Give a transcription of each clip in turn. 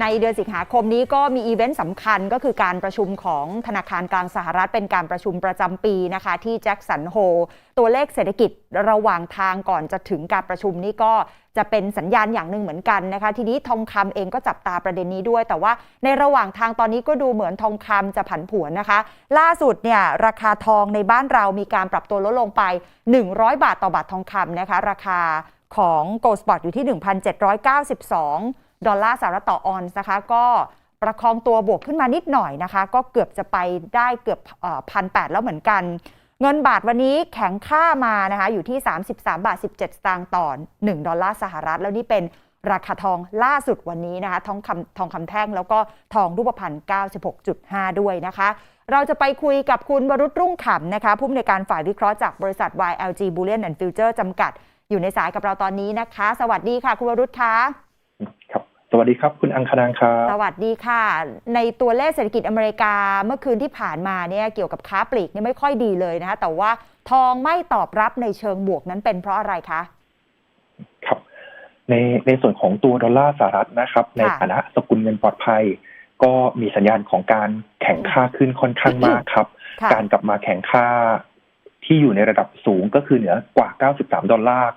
ในเดือนสิงหาคมนี้ก็มีอีเวนต์สำคัญก็คือการประชุมของธนาคารกลางสหรัฐเป็นการประชุมประจำปีนะคะที่แจ็คสันโฮตัวเลขเศรษฐกิจระหว่างทางก่อนจะถึงการประชุมนี้ก็จะเป็นสัญญาณอย่างหนึ่งเหมือนกันนะคะ ทีนี้ทองคำเองก็จับตาประเด็นนี้ด้วย แต่ว่าในระหว่างทางตอนนี้ก็ดูเหมือนทองคำจะผันผวนนะคะ ล่าสุดเนี่ยราคาทองในบ้านเรามีการปรับตัวลดลงไป 100 บาทต่อบาททองคำนะคะ ราคาของ Gold Spot อยู่ที่ 1,792 ดอลลาร์สหรัฐต่อออนซ์นะคะ ก็ประคองตัวบวกขึ้นมานิดหน่อยนะคะ ก็เกือบจะไปได้เกือบพันแปดแล้วเหมือนกัน เงินบาทวันนี้แข็งค่ามานะคะ อยู่ที่ 33 บาท 17 สตางค์ต่อ 1 ดอลลาร์สหรัฐ แล้วนี่เป็นราคาทองล่าสุดวันนี้นะคะ ทองคำทองคำแท่งแล้วก็ทองรูปพรรณ96.5 ด้วยนะคะ เราจะไปคุยกับคุณวรุษรุ่งขำนะคะ ผู้อำนวยการฝ่ายวิเคราะห์จากบริษัท YLG Bullion and Future จำกัด อยู่ในสายกับเราตอนนี้นะคะ สวัสดีค่ะ คุณวรุษคะ สวัสดีครับ คุณอังคณางครับสวัสดีค่ะ ในตัวเลขเศรษฐกิจอเมริกาเมื่อคืนที่ผ่านมาเนี่ยเกี่ยวกับค้าปลีกเนี่ยไม่ค่อยดีเลยนะคะแต่ว่าทองไม่ตอบรับในเชิงบวกนั้นเป็นเพราะอะไรคะครับ ในในส่วนของตัวดอลลาร์สหรัฐนะครับ ในฐานะสกุลเงินปลอดภัย ก็มีสัญญาณของการแข่งค่าขึ้นค่อนข้างมากครับค่ะการกลับมาแข่งค่าที่อยู่ในระดับสูงก็คือเหนือกว่า 93 ดอลลาร์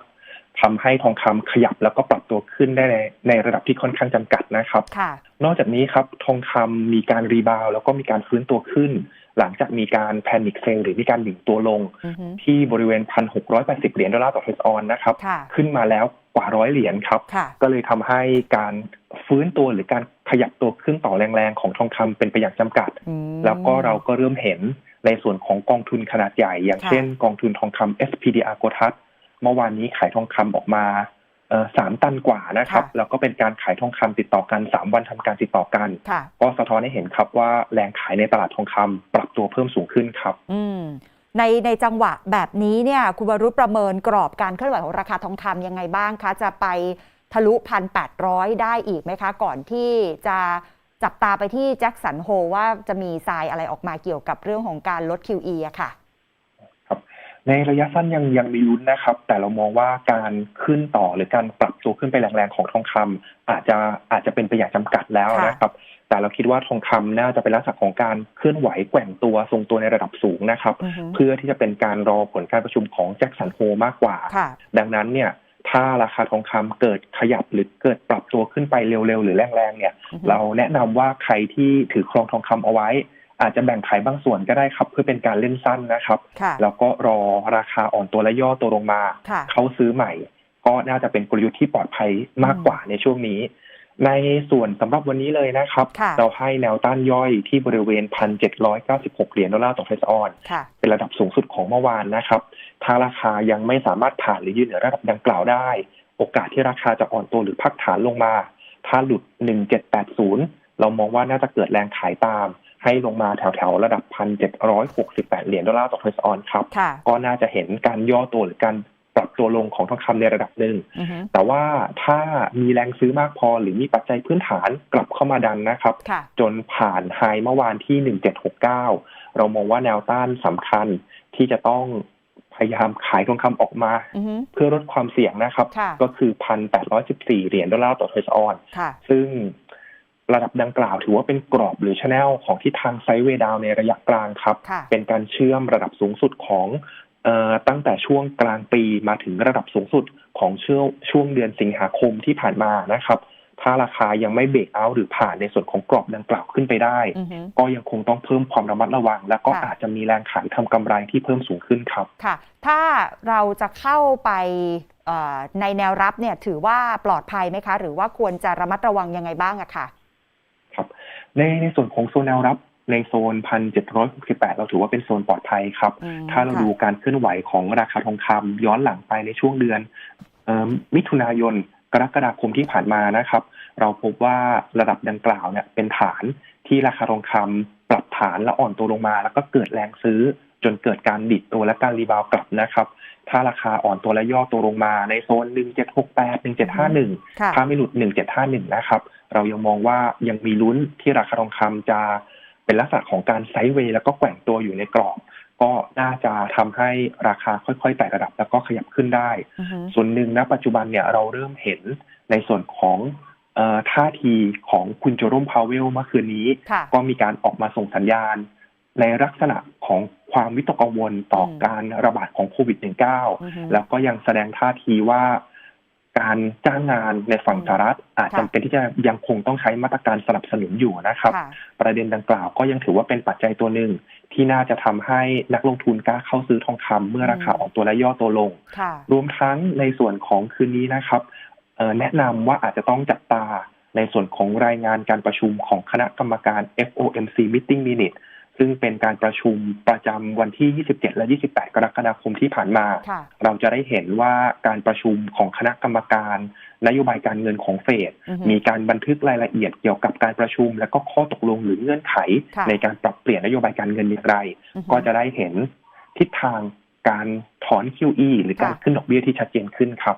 ทำให้ทองคำขยับแล้วก็ปรับตัวขึ้นได้ในในระดับที่ค่อนข้างจำกัดนะครับค่ะนอกจากนี้ครับทองคำมีการรีบาวด์แล้วก็มีการฟื้นตัวขึ้น หลังจากมีการแพนิคเซลหรือมีการหยิ่งตัวลงอือฮึที่บริเวณ 1,680 เหรียญดอลลาร์ต่อเทสออนนะครับค่ะขึ้นมาแล้วกว่าร้อยเหรียญครับค่ะก็เลยทำให้การฟื้นตัวหรือการขยับตัวขึ้นต่อแรงๆ ของทองคำเป็นไปอย่างจำกัดอืมแล้วก็เราก็เริ่มเห็นในส่วนของกองทุนขนาดใหญ่ อย่างค่ะเช่นกองทุนทองคำ SPDR โกทัส เมื่อวานนี้ขายทองคำออกมาเอ่อสามตันกว่านะครับ แล้วก็เป็นการขายทองคำติดต่อกันสามวันทำการติดต่อกันค่ะก็สะท้อนให้เห็นครับว่าแรงขายในตลาดทองคำปรับตัวเพิ่มสูงขึ้นครับ อืมในในจังหวะแบบนี้เนี่ยคุณวรุษประเมินกรอบการเคลื่อนไหวของราคาทองคำยังไงบ้างคะ จะไปทะลุพันแปดร้อยได้อีกไหมคะ ก่อนที่จะจับตาไปที่แจ็คสันโฮว่าจะมีทรายอะไรออกมาเกี่ยวกับเรื่องของการลด QE อะค่ะ ในระยะสั้นยังยังมีลุ้นนะครับ แต่เรามองว่าการขึ้นต่อหรือการปรับตัวขึ้นไปแรงๆของทองคำอาจจะอาจจะเป็นไปอย่างจำกัดแล้วนะครับ แต่เราคิดว่าทองคำน่าจะเป็นลักษณะของการเคลื่อนไหวแกว่งตัวทรงตัวในระดับสูงนะครับอือฮึเพื่อที่จะเป็นการรอผลการประชุมของแจ็คสันโฮมากกว่าค่ะดังนั้นเนี่ยถ้าราคาทองคำเกิดขยับหรือเกิดปรับตัวขึ้นไปเร็วๆ หรือแรงๆเนี่ยอือฮึเราแนะนำว่าใครที่ถือครองทองคำเอาไว้ อาจจะแบ่งขายบางส่วนก็ได้ครับ เพื่อเป็นการเล่นสั้นนะครับค่ะแล้วก็รอราคาอ่อนตัวและย่อตัวลงมาค่ะเขาซื้อใหม่ ก็น่าจะเป็นกลยุทธ์ที่ปลอดภัยมากกว่าในช่วงนี้ ในส่วนสำหรับวันนี้เลยนะครับค่ะเราให้แนวต้านย่อยที่บริเวณ 1,796 เหรียญดอลลาร์ต่อเฟสออนค่ะเป็นระดับสูงสุดของเมื่อวานนะครับ ถ้าราคายังไม่สามารถผ่านหรือยืนเหนือระดับดังกล่าวได้ โอกาสที่ราคาจะอ่อนตัวหรือพักฐานลงมา ถ้าหลุด 1780 เรามองว่าน่าจะเกิดแรงขายตาม ให้ลงมาแถวๆ ระดับ 1,768 เหรียญดอลลาร์ต่อเทสออนครับค่ะก็น่าจะเห็นการย่อตัวหรือการปรับตัวลงของทองคำในระดับหนึ่งอือฮึแต่ว่าถ้ามีแรงซื้อมากพอหรือมีปัจจัยพื้นฐานกลับเข้ามาดันนะครับค่ะจนผ่านไฮเมื่อวานที่ 1769 เรามองว่าแนวต้านสำคัญที่จะต้องพยายามขายทองคำออกมาอือฮึเพื่อลดความเสี่ยงนะครับค่ะก็คือ 1,814 เหรียญดอลลาร์ต่อเทรซออนค่ะซึ่ง ระดับดังกล่าวถือว่าเป็นกรอบหรือชแนลของที่ทางไซด์เวย์ดาวในระยะกลางครับค่ะเป็นการเชื่อมระดับสูงสุดของเอ่อตั้งแต่ช่วงกลางปีมาถึงระดับสูงสุดของช่วงช่วงเดือนสิงหาคมที่ผ่านมานะครับ ถ้าราคายังไม่เบรกเอาท์หรือผ่านในส่วนของกรอบดังกล่าวขึ้นไปได้อือฮึก็ยังคงต้องเพิ่มความระมัดระวัง แล้วก็ค่ะอาจจะมีแรงขายทำกำไรที่เพิ่มสูงขึ้นครับ ค่ะ ถ้าเราจะเข้าไปเอ่อในแนวรับเนี่ยถือว่าปลอดภัยไหมคะ หรือว่าควรจะระมัดระวังยังไงบ้างอะค่ะครับ ในในส่วนของโซนแนวรับในโซน 1,768 เราถือว่าเป็นโซนปลอดภัยครับอืมถ้าเราค่ะดูการเคลื่อนไหวของราคาทองคำย้อนหลังไปในช่วงเดือนเอิ่มมิถุนายน กรกฎาคมที่ผ่านมานะครับ เราพบว่าระดับดังกล่าวเนี่ยเป็นฐานที่ราคาทองคำปรับฐานและอ่อนตัวลงมา แล้วก็เกิดแรงซื้อ จนเกิดการดิดตัวและการรีบาวด์กลับนะครับ ถ้าราคาอ่อนตัวและย่อตัวลงมาในโซน 1768 1751ค่ะถ้าไม่หลุด 1751 นะครับ เรายังมองว่ายังมีลุ้นที่ราคาทองคำจะเป็นลักษณะของการไซด์เวย์แล้วก็แกว่งตัวอยู่ในกรอบ ก็น่าจะทำให้ราคาค่อยๆไต่ระดับแล้วก็ขยับขึ้นได้อือฮึส่วนหนึ่งณปัจจุบันเนี่ยเราเริ่มเห็นในส่วนของเอ่อท่าทีของคุณโจโรมพาวเวลเมื่อคืนนี้ค่ะก็มีการออกมาส่งสัญญาณ ในลักษณะของความวิตกกังวลต่ออมการระบาดของโควิดอือฮึ -19 แล้วก็ยังแสดงท่าทีว่าการจ้างงานในฝั่งอืมสหรัฐอาจค่ะจำเป็นที่จะยังคงต้องใช้มาตรการสนับสนุนอยู่นะครับค่ะประเด็นดังกล่าวก็ยังถือว่าเป็นปัจจัยตัวหนึ่ง ที่น่าจะทำให้นักลงทุนกล้าเข้าซื้อทองคำเมื่อราคาอืมออกตัวและย่อตัวลงค่ะรวมทั้งในส่วนของคืนนี้นะครับเอ่อแนะนำว่าอาจจะต้องจับตาในส่วนของรายงานการประชุมของคณะกรรมการ FOMC Meeting Minute ซึ่งเป็นการประชุมประจำวันที่ 27 และ 28 กรกฎาคมที่ผ่านมาค่ะเราจะได้เห็นว่าการประชุมของคณะกรรมการ นโยบายการเงินของเฟดอือฮึมีการบันทึกรายละเอียดเกี่ยวกับการประชุม และก็ข้อตกลงหรือเงื่อนไขค่ะในการปรับเปลี่ยนนโยบายการเงินอย่างไรอือฮึก็จะได้เห็นทิศทางการถอน QE หรือการค่ะขึ้นดอกเบี้ยที่ชัดเจนขึ้นครับ